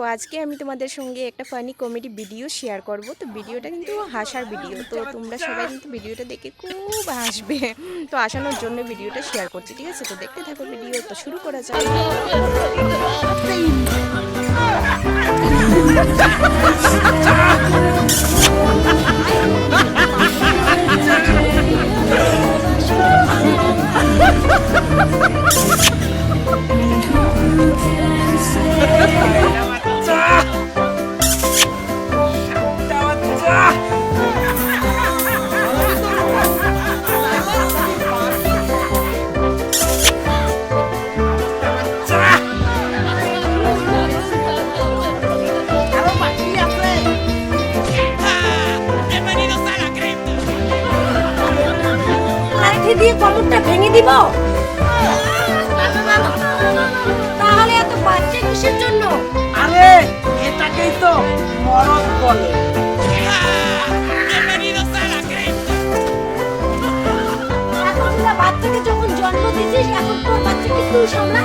তো আজকে আমি তোমাদের সঙ্গে একটা ফানি কমেডি ভিডিও শেয়ার করব। তো ভিডিওটা কিন্তু হাসার ভিডিও তো তোমরা সবাই কিন্তু ভিডিওটা দেখে খুব হাসবে। তো আসানোর জন্য ভিডিওটা শেয়ার করছি, ঠিক আছে? তো দেখতে থাকো ভিডিও তো শুরু করা যাক। দিয়ে কমরটা ভেঙে দিব? তাহলে এত বাচ্চা কিসের জন্য? আরে এটাকেই তো মরণ বলে। এখন বাচ্চাকে যখন জন্ম দিয়েছিস এখন তোর বাচ্চাকে তুই সামলা।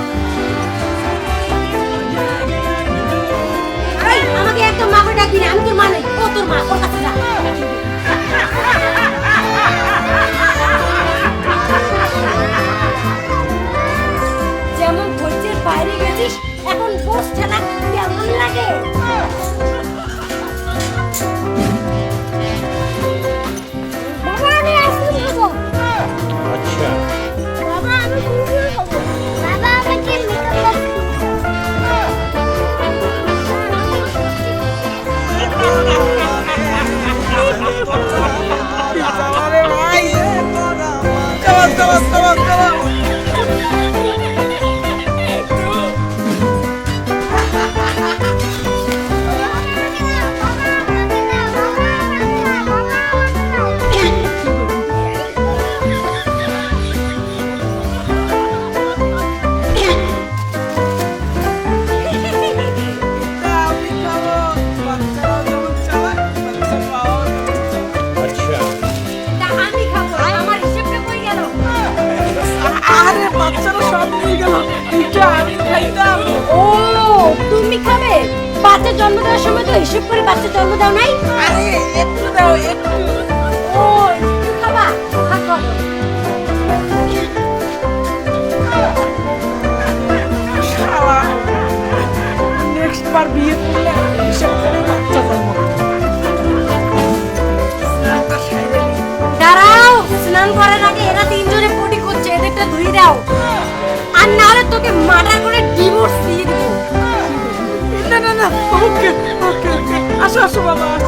খাইতাম। ও তুমি খাবে? বাচ্চা জন্ম দেওয়ার সময় তো হিসেব করে বাচ্চা জন্ম দাও নাই? আরে একটু দাও একটু। ও একটু খাবা। খা নেক্সট বার বিয়ে করলে হিসাব করে বাচ্চা জন্ম স্নানটা সাইরে নি। দাঁড়াও স্নান করার আগে এরা তিনজনে পটি করছে এদেরটা ধুই দাও। আর না হলে তোকে মার্ডার করে না ওকে ওকে ওকে আসো আসো বাবা